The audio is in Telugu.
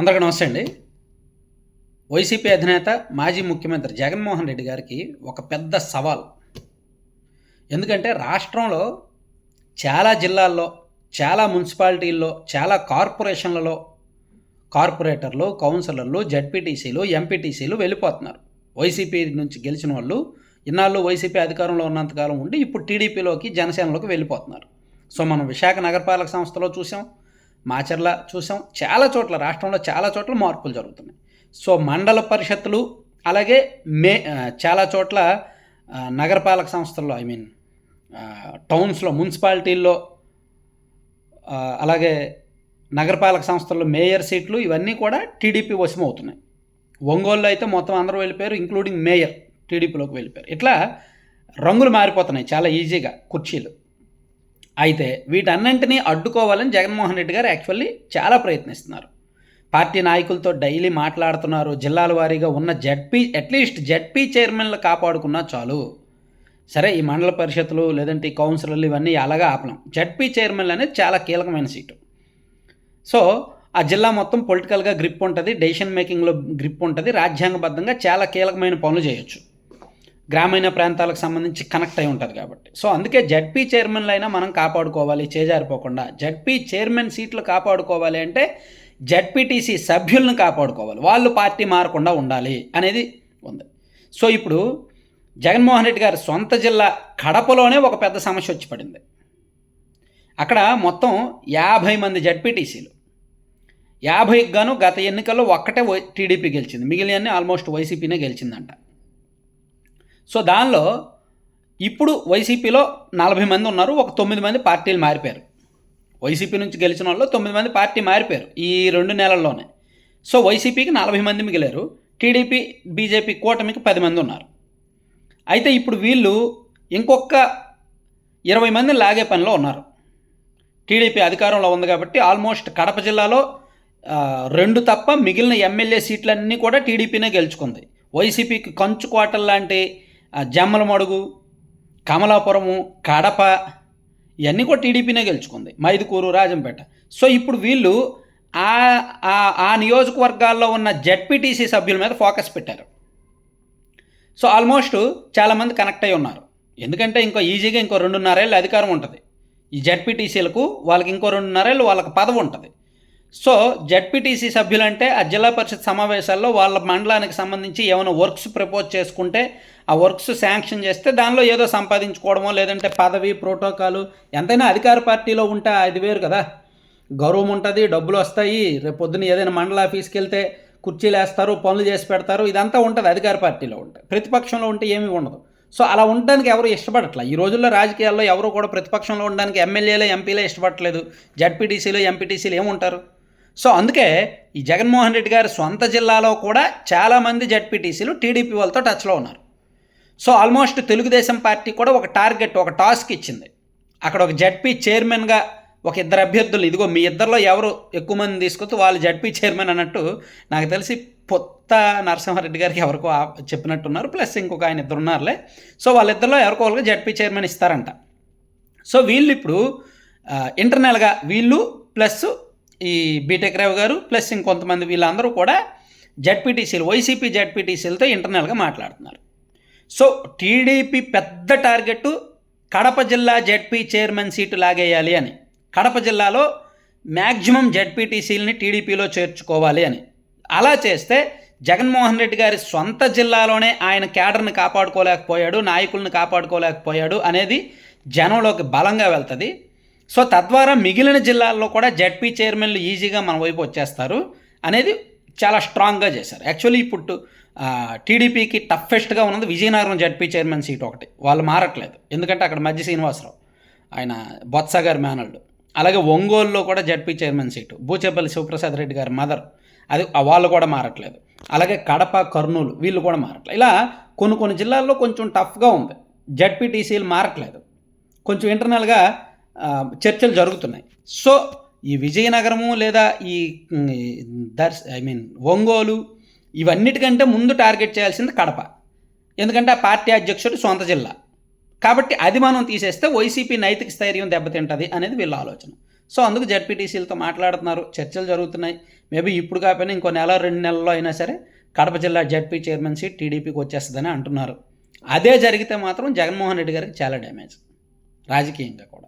అందరికీ నమస్తే అండి. వైసీపీ అధినేత మాజీ ముఖ్యమంత్రి జగన్మోహన్ రెడ్డి గారికి ఒక పెద్ద సవాల్. ఎందుకంటే రాష్ట్రంలో చాలా జిల్లాల్లో చాలా మున్సిపాలిటీల్లో చాలా కార్పొరేషన్లలో కార్పొరేటర్లు కౌన్సిలర్లు జడ్పీటీసీలు ఎంపీటీసీలు వెళ్ళిపోతున్నారు. వైసీపీ నుంచి గెలిచిన వాళ్ళు ఇన్నాళ్ళు వైసీపీ అధికారంలో ఉన్నంతకాలం ఉండి ఇప్పుడు టీడీపీలోకి జనసేనలోకి వెళ్ళిపోతున్నారు. సో మనం విశాఖ నగరపాలక సంస్థలో చూసాం. మాచర్ల చూసాం. చాలా చోట్ల రాష్ట్రంలో చాలా చోట్ల మార్పులు జరుగుతున్నాయి. సో మండల పరిషత్తులు అలాగే మే చాలా చోట్ల నగరపాలక సంస్థల్లో ఐ మీన్ టౌన్స్లో మున్సిపాలిటీల్లో అలాగే నగరపాలక సంస్థల్లో మేయర్ సీట్లు ఇవన్నీ కూడా టీడీపీ వశం అవుతున్నాయి ఒంగోలులో అయితే మొత్తం అందరూ వెళ్ళిపోయారు ఇంక్లూడింగ్ మేయర్ టీడీపీలోకి వెళ్ళిపోయారు. ఇట్లా రంగులు మారిపోతున్నాయి చాలా ఈజీగా కుర్చీలు. అయితే వీటన్నింటినీ అడ్డుకోవాలని జగన్మోహన్ రెడ్డి గారు యాక్చువల్లీ చాలా ప్రయత్నిస్తున్నారు. పార్టీ నాయకులతో డైలీ మాట్లాడుతున్నారు. జిల్లాల వారీగా ఉన్న జడ్పీ అట్లీస్ట్ జడ్పీ చైర్మన్లు కాపాడుకున్నా చాలు. సరే ఈ మండల పరిషత్లు లేదంటే ఈ కౌన్సిలర్లు ఇవన్నీ అలాగా ఆపలేం. జడ్పీ చైర్మన్లు అనేది చాలా కీలకమైన సీటు. సో ఆ జిల్లా మొత్తం పొలిటికల్గా గ్రిప్ ఉంటుంది డెసిషన్ మేకింగ్లో గ్రిప్ ఉంటుంది రాజ్యాంగబద్ధంగా చాలా కీలకమైన పనులు చేయొచ్చు. గ్రామీణ ప్రాంతాలకు సంబంధించి కనెక్ట్ అయి ఉంటుంది కాబట్టి. సో అందుకే జడ్పీ చైర్మన్లు అయినా మనం కాపాడుకోవాలి చేజారిపోకుండా. జడ్పీ చైర్మన్ సీట్లు కాపాడుకోవాలి అంటే జడ్పీటీసీ సభ్యులను కాపాడుకోవాలి. వాళ్ళు పార్టీ మారకుండా ఉండాలి అనేది ఉంది. సో ఇప్పుడు జగన్మోహన్ రెడ్డి గారి సొంత జిల్లా కడపలోనే ఒక పెద్ద సమస్య వచ్చి పడింది. అక్కడ మొత్తం యాభై మంది జడ్పీటీసీలు యాభైకి గాను గత ఎన్నికల్లో ఒక్కటే వై- టీడీపీ గెలిచింది. మిగిలిన ఆల్మోస్ట్ వైసీపీనే గెలిచిందంట. సో దానిలో ఇప్పుడు వైసీపీలో నలభై మంది ఉన్నారు ఒక తొమ్మిది మంది పార్టీలు మారిపోయారు. వైసీపీ నుంచి గెలిచిన వాళ్ళు తొమ్మిది మంది పార్టీ మారిపోయారు ఈ రెండు నెలల్లోనే. సో వైసీపీకి నలభై మంది మిగిలారు టీడీపీ బీజేపీ కూటమికి పది మంది ఉన్నారు. అయితే ఇప్పుడు వీళ్ళు ఇంకొక ఇరవై మంది లాగే పనిలో ఉన్నారు. టీడీపీ అధికారంలో ఉంది కాబట్టి ఆల్మోస్ట్ కడప జిల్లాలో రెండు తప్ప మిగిలిన ఎమ్మెల్యే సీట్లన్నీ కూడా టీడీపీనే గెలుచుకుంది. వైసీపీకి కంచు కోటల్ లాంటి జమ్మలమడుగు కమలాపురము కడప ఇవన్నీ కూడా టీడీపీనే గెలుచుకుంది. మైదుకూరు రాజంపేట. సో ఇప్పుడు వీళ్ళు ఆ ఆ- ఆ నియోజకవర్గాల్లో ఉన్న జడ్పీటీసీ సభ్యుల మీద ఫోకస్ పెట్టారు. సో ఆల్మోస్ట్ చాలామంది కనెక్ట్ అయి ఉన్నారు. ఎందుకంటే ఇంకో ఈజీగా ఇంకో రెండున్నరేళ్ళు అధికారం ఉంటుంది. ఈ జడ్పీటీసీలకు వాళ్ళకి ఇంకో రెండున్నరేళ్ళు వాళ్ళకి పదవి ఉంటుంది సో జడ్పీటీసీ సభ్యులంటే ఆ జిల్లా పరిషత్ సమావేశాల్లో వాళ్ళ మండలానికి సంబంధించి ఏమైనా వర్క్స్ ప్రపోజ్ చేసుకుంటే ఆ వర్క్స్ శాంక్షన్ చేస్తే దానిలో ఏదో సంపాదించుకోవడమో లేదంటే పదవి ప్రోటోకాలు ఎంతైనా అధికార పార్టీలో ఉంటే అది వేరు కదా. గౌరవం ఉంటుంది డబ్బులు వస్తాయి రేపు పొద్దున ఏదైనా మండల ఆఫీస్కి వెళ్తే కుర్చీలు వేస్తారు పనులు చేసి పెడతారు ఇదంతా ఉంటుంది అధికార పార్టీలో ఉంటుంది ప్రతిపక్షంలో ఉంటే ఏమీ ఉండదు. సో అలా ఉండడానికి ఎవరు ఇష్టపడట్లా? ఈ రోజుల్లో రాజకీయాల్లో ఎవరు కూడా ప్రతిపక్షంలో ఉండడానికి ఎమ్మెల్యేలే ఎంపీలే ఇష్టపడట్లేదు. జడ్పీటీసీలు ఎంపీటీసీలు ఏముంటారు? సో అందుకే ఈ జగన్మోహన్ రెడ్డి గారి సొంత జిల్లాలో కూడా చాలామంది జడ్పీటీసీలు టీడీపీ వాళ్ళతో టచ్లో ఉన్నారు. సో ఆల్మోస్ట్ తెలుగుదేశం పార్టీ కూడా ఒక టార్గెట్ ఒక టాస్క్ ఇచ్చింది. అక్కడ ఒక జడ్పీ చైర్మన్గా ఒక ఇద్దరు అభ్యర్థులు ఇదిగో మీ ఇద్దరిలో ఎవరు ఎక్కువ మంది తీసుకొస్తే వాళ్ళు జడ్పీ చైర్మన్ అన్నట్టు నాకు తెలిసి పొత్త నరసింహారెడ్డి గారికి ఎవరికో చెప్పినట్టున్నారు. ప్లస్ ఇంకొక ఆయన ఇద్దరు ఉన్నారులే. సో వాళ్ళిద్దరిలో ఎవరికో వాళ్ళకి జడ్పీ చైర్మన్ ఇస్తారంట. సో వీళ్ళు ఇప్పుడు ఇంటర్నల్గా వీళ్ళు ప్లస్ ఈ బీటెక్ రావు గారు ప్లస్ ఇంకొంతమంది వీళ్ళందరూ కూడా జడ్పీటీసీలు వైసీపీ జడ్పీటీసీలతో ఇంటర్నల్గా మాట్లాడుతున్నారు. సో టీడీపీ పెద్ద టార్గెట్ కడప జిల్లా జడ్పీ చైర్మన్ సీటు లాగేయాలి అని. కడప జిల్లాలో మ్యాక్సిమం జడ్పీటీసీలని టీడీపీలో చేర్చుకోవాలి అని. అలా చేస్తే జగన్మోహన్ రెడ్డి గారి సొంత జిల్లాలోనే ఆయన కేడర్ని కాపాడుకోలేకపోయాడు నాయకులను కాపాడుకోలేకపోయాడు అనేది జనంలోకి బలంగా వెళ్తుంది. సో తద్వారా మిగిలిన జిల్లాల్లో కూడా జడ్పీ చైర్మన్లు ఈజీగా మన వైపు వచ్చేస్తారు అనేది చాలా స్ట్రాంగ్గా చేశారు. యాక్చువల్లీ ఇప్పుడు టీడీపీకి టఫెస్ట్గా ఉన్నది విజయనగరం జడ్పీ చైర్మన్ సీట్ ఒకటి. వాళ్ళు మారట్లేదు. ఎందుకంటే అక్కడ మధ్య శ్రీనివాసరావు ఆయన బొత్స గారి మేనల్డ్ అలాగే ఒంగోలులో కూడా ZP chairman seat. Buchepalli Sivaprasad Reddy గారి మదర్. అది వాళ్ళు కూడా మారట్లేదు. అలాగే కడప కర్నూలు వీళ్ళు కూడా మారట్లేదు ఇలా కొన్ని కొన్ని జిల్లాల్లో కొంచెం టఫ్గా ఉంది. జడ్పీటీసీలు మారట్లేదు. కొంచెం ఇంటర్నల్గా చర్చలు జరుగుతున్నాయి. సో ఈ విజయనగరము లేదా ఈ దర్శ ఐ మీన్ ఒంగోలు ఇవన్నిటికంటే ముందు టార్గెట్ చేయాల్సింది కడప. ఎందుకంటే ఆ పార్టీ అధ్యక్షుడు సొంత జిల్లా. కాబట్టి అది మనం తీసేస్తే వైసీపీ నైతిక స్థైర్యం దెబ్బతింటుంది అనేది వీళ్ళ ఆలోచన. సో అందుకు జడ్పీటీసీలతో మాట్లాడుతున్నారు. చర్చలు జరుగుతున్నాయి. మేబీ ఇప్పుడు కాకపోయినా ఇంకో నెల రెండు నెలల్లో అయినా సరే కడప జిల్లా జడ్పీ చైర్మన్ సీట్ టీడీపీకి వచ్చేస్తుందని అంటున్నారు. అదే జరిగితే మాత్రం జగన్మోహన్ రెడ్డి గారికి చాలా డ్యామేజ్. రాజకీయంగా కూడా.